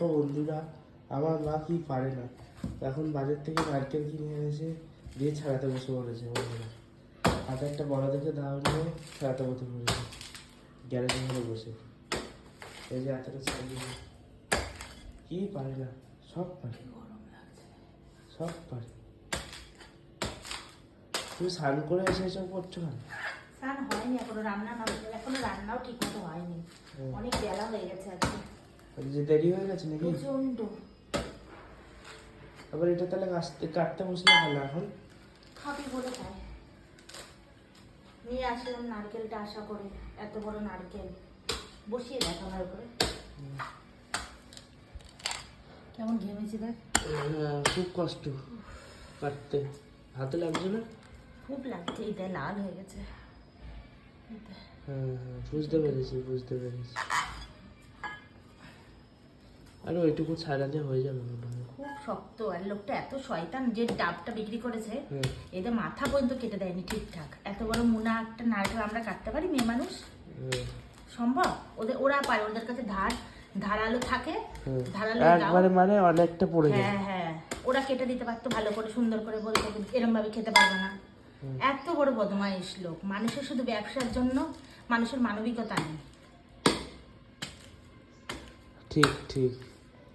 তো বন্ধুরা আমার মা কি পারে না? এখন বাজার থেকে নারকেল কিনে এনেছে দিয়ে ছাড়াতে বসে পড়েছে বন্ধুরা। হাতে একটা বড় দেখে দাও নিয়ে ছাড়াতে বসে পড়েছে। গ্যারেজের মধ্যে বসে। এই যে এতটা ছাড়িয়ে কি পারে না? সব পারে। সব পারে। তুমি স্নান করে এসে এসব করছ না স্নান হয়নি এখনও রান্না না এখনও রান্নাও ঠিক মতো হয়নি। অনেক বেলা হয়ে গেছে আজকে। যে দেরি হয়ে গেছে নাকি? প্রচণ্ড আবার এটা তাহলে কাটতে কাটতে বসলে ভালো এখন? খাবি বলে তাই নিয়ে আসলাম নারকেলটা আশা করে এত বড় নারকেল। বসিয়ে দেখ আমার উপরে। কেমন ঘেমেছি দেখ। হ্যাঁ, খুব কষ্ট কাটতে। হাতে লাগছে না? খুব লাগছে এটা লাল হয়ে গেছে। হ্যাঁ হ্যাঁ বুঝতে পেরেছি বুঝতে পেরেছি। আর ওইটুকু ছাড়ালে হয়ে যাবে মনে হয় খুব শক্ত আর লোকটা এত শয়তান যে ডাবটা বিক্রি করেছে হ্যাঁ। এদের মাথা পর্যন্ত কেটে দেয়নি ঠিকঠাক। এত বড় মুনা একটা নারকেল আমরা কাটতে পারি মেয়ে মানুষ? হ্যাঁ, সম্ভব? ওদের ওরা পারে ওদের কাছে ধার ধারালো থাকে হ্যাঁ। ধারালো একবারে মানে অনেকটা পড়ে যায়। হ্যাঁ হ্যাঁ। ওরা কেটে দিতে পারতো ভালো করে সুন্দর করে বলতো এরম ভাবে খেতে পারবে না। এত বড় বদমাইশ লোক। মানুষের শুধু ব্যবসার জন্য মানুষের মানবিকতা নেই। ঠিক ঠিক।